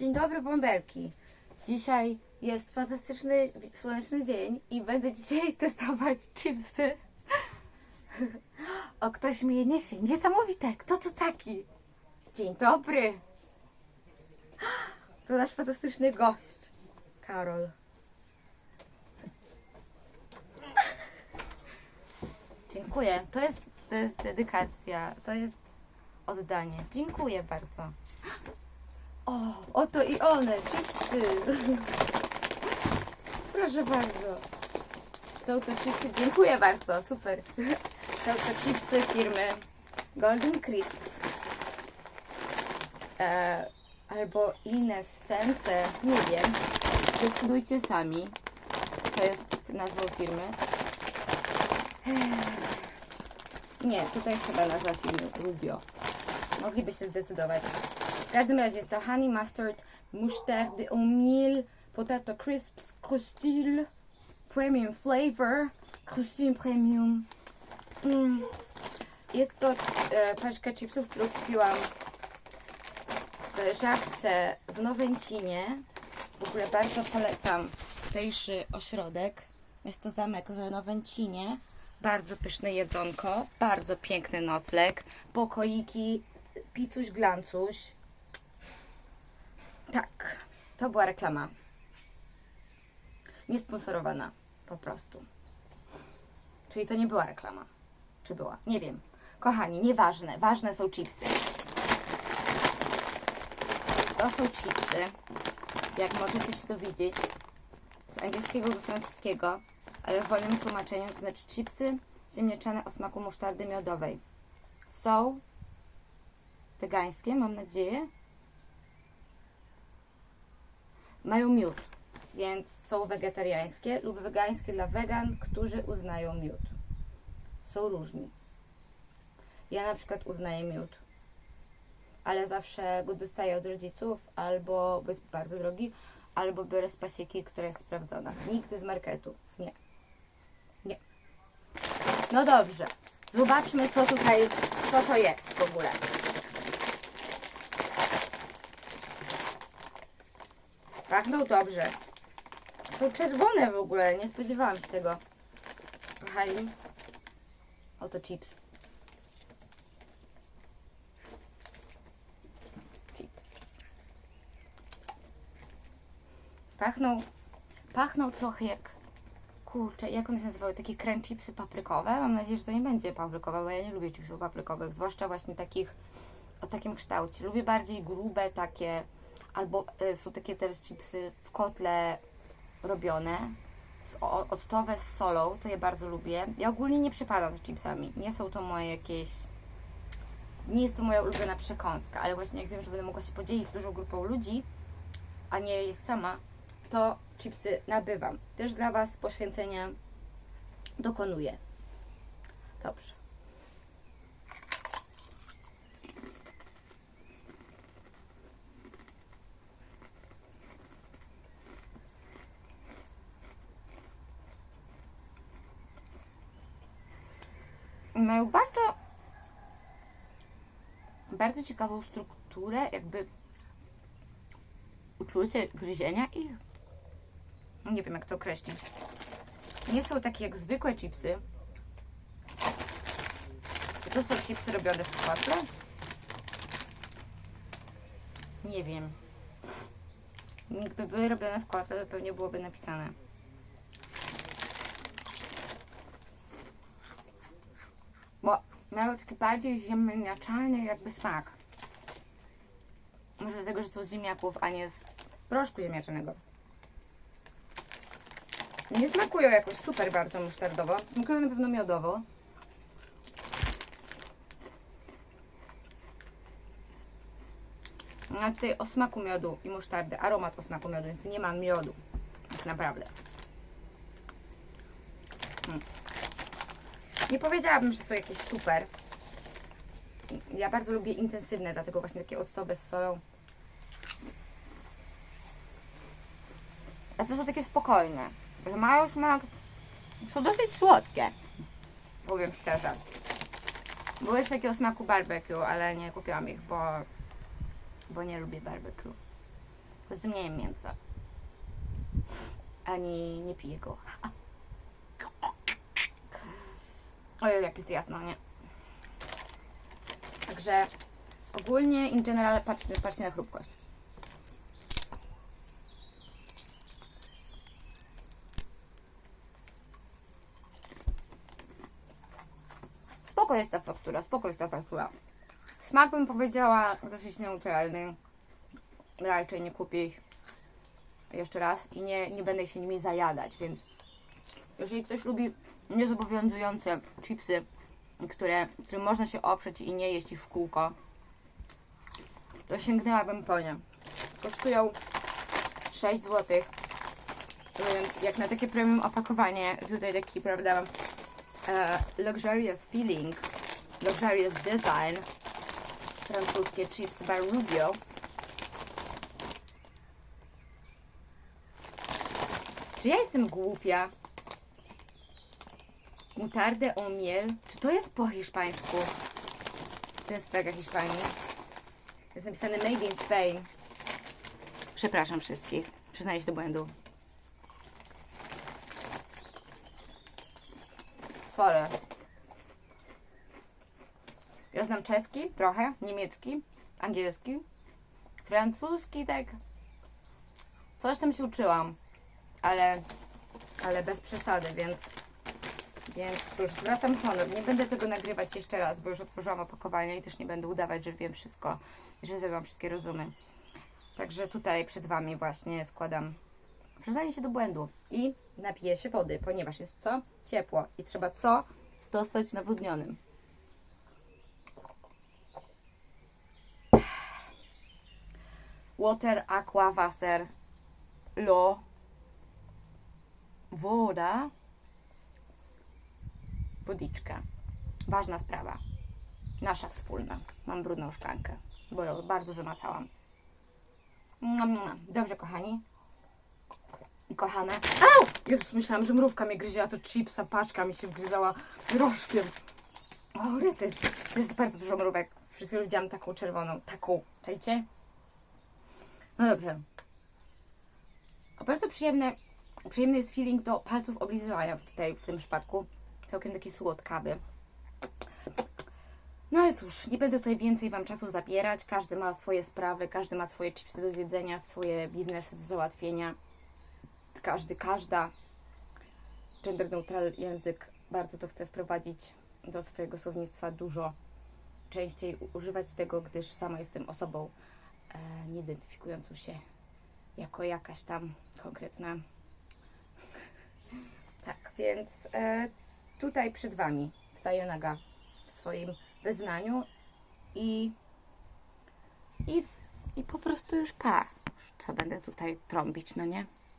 Dzień dobry, bąbelki. Dzisiaj jest fantastyczny, słoneczny dzień i będę dzisiaj testować chipsy. O, ktoś mi je niesie. Niesamowite. Kto to taki? Dzień dobry. To nasz fantastyczny gość. Karol. Dziękuję. To jest, to jest dedykacja. To jest oddanie. Dziękuję bardzo. O, oto i one, chipsy. Proszę bardzo. Są to chipsy, dziękuję bardzo, super. Są to chipsy firmy Golden Crisps. E, albo inne sence, nie wiem. Decydujcie sami. To jest nazwa firmy. Nie, tutaj jest chyba nazwa firmy Rubio. Moglibyście zdecydować. W każdym razie jest to honey mustard, moutarde au mil, potato crisps, crustule, premium flavor, crustule premium. Mm. Jest to e, paczka chipsów, którą kupiłam w Żabce w Nowęcinie. W ogóle bardzo polecam tutejszy ośrodek. Jest to zamek w Nowęcinie. Bardzo pyszne jedzonko, bardzo piękny nocleg, pokoiki, picuś glancuś. Tak, to była reklama. Niesponsorowana, po prostu. Czyli to nie była reklama. Czy była? Nie wiem. Kochani, nieważne. Ważne są chipsy. To są chipsy. Jak możecie się dowiedzieć z angielskiego do francuskiego, ale w wolnym tłumaczeniu to znaczy chipsy ziemniaczane o smaku musztardy miodowej. Są wegańskie, mam nadzieję. Mają miód, więc są wegetariańskie lub wegańskie dla wegan, którzy uznają miód. Są różni. Ja na przykład uznaję miód, ale zawsze go dostaję od rodziców, albo bo jest bardzo drogi, albo biorę z pasieki, która jest sprawdzona. Nigdy z marketu. Nie. Nie. No dobrze. Zobaczmy, co tutaj, co to jest w ogóle. Pachną dobrze. Są czerwone w ogóle, nie spodziewałam się tego. Kochani. Oto chips. Chips. Pachną, pachną trochę jak, kurczę, jak one się nazywały? Takie crunch chipsy paprykowe. Mam nadzieję, że to nie będzie paprykowe, bo ja nie lubię chipsów paprykowych, zwłaszcza właśnie takich o takim kształcie. Lubię bardziej grube takie, albo y, są takie teraz chipsy w kotle robione, octowe z solą, to je bardzo lubię. Ja ogólnie nie przepadam z chipsami, nie są to moje jakieś, nie jest to moja ulubiona przekąska, ale właśnie jak wiem, że będę mogła się podzielić z dużą grupą ludzi, a nie jest sama, to chipsy nabywam. Też dla Was poświęcenia dokonuję. Dobrze. Mają bardzo bardzo ciekawą strukturę, jakby uczucie gryzienia ich. Nie wiem jak to określić. Nie są takie jak zwykłe chipsy. To są chipsy robione w kotle? Nie wiem. Jakby były robione w kotle, to pewnie byłoby napisane. Bo miały taki bardziej ziemniaczany jakby smak. Może dlatego, że są z ziemniaków, a nie z proszku ziemniaczanego. Nie smakują jakoś super bardzo musztardowo. Smakują na pewno miodowo. A tutaj o smaku miodu i musztardy, aromat o smaku miodu, więc nie ma miodu. Tak naprawdę. Nie powiedziałabym, że są jakieś super. Ja bardzo lubię intensywne, dlatego właśnie takie octowe z solą. A to są takie spokojne. Że mają smak. Są dosyć słodkie. Powiem szczerze. Były jeszcze takie o smaku barbecue, ale nie kupiłam ich, bo, bo nie lubię barbecue. Poza tym nie jem mięsa. Ani nie piję go. Ojej, jak jest jasno, nie? Także ogólnie, in general, patrzcie, patrzcie na chrupkość. Spoko jest ta faktura, spoko jest ta faktura. Smak bym powiedziała dosyć neutralny. Raczej nie kupię ich jeszcze raz i nie, nie będę się nimi zajadać, więc jeżeli ktoś lubi niezobowiązujące chipsy, które, którym można się oprzeć i nie jeść ich w kółko, to sięgnęłabym po nie. Kosztują 6 zł, więc jak na takie premium opakowanie, tutaj taki, prawda, e, luxurious feeling, luxurious design, francuskie chips by Rubio. Czy ja jestem głupia? Mutardę o miel? Czy to jest po hiszpańsku? To jest flaga Hiszpanii. Jest napisane Made in Spain. Przepraszam wszystkich. Przyznaję się do błędu. Sorry. Ja znam czeski trochę, niemiecki, angielski, francuski, tak. Coś tam się uczyłam, ale, ale bez przesady, więc, więc cóż, zwracam honor. Nie będę tego nagrywać jeszcze raz, bo już otworzyłam opakowanie i też nie będę udawać, że wiem wszystko że zjadłam wszystkie rozumy. Także tutaj przed Wami właśnie składam przyznanie się do błędu i napiję się wody, ponieważ jest co? Ciepło i trzeba co? Zostać nawodnionym. Water, aqua, Wasser, lo, woda, wodiczka. Ważna sprawa. Nasza wspólna. Mam brudną szklankę, bo ją bardzo wymacałam. Mm, mm, Dobrze, kochani. Kochane. Au! Jezus, myślałam, że mrówka mnie gryzie, a to chipsa, paczka mi się wgryzała rożkiem. O, ryty. To jest bardzo dużo mrówek. Przed chwilą widziałam taką czerwoną. Taką. Czajcie? No dobrze. O, bardzo przyjemne, przyjemny jest feeling do palców oblizywania w- tutaj w tym przypadku. Całkiem taki słodkawy. No ale cóż, nie będę tutaj więcej Wam czasu zabierać. Każdy ma swoje sprawy, każdy ma swoje chipsy do zjedzenia, swoje biznesy do załatwienia. Każdy, każda. Gender neutral język bardzo to chce wprowadzić do swojego słownictwa dużo częściej używać tego, gdyż sama jestem osobą e, nie identyfikującą się jako jakaś tam konkretna. tak, więc e, tutaj przed Wami staję naga w swoim wyznaniu i, i, i po prostu już pa. Co będę tutaj trąbić, no nie?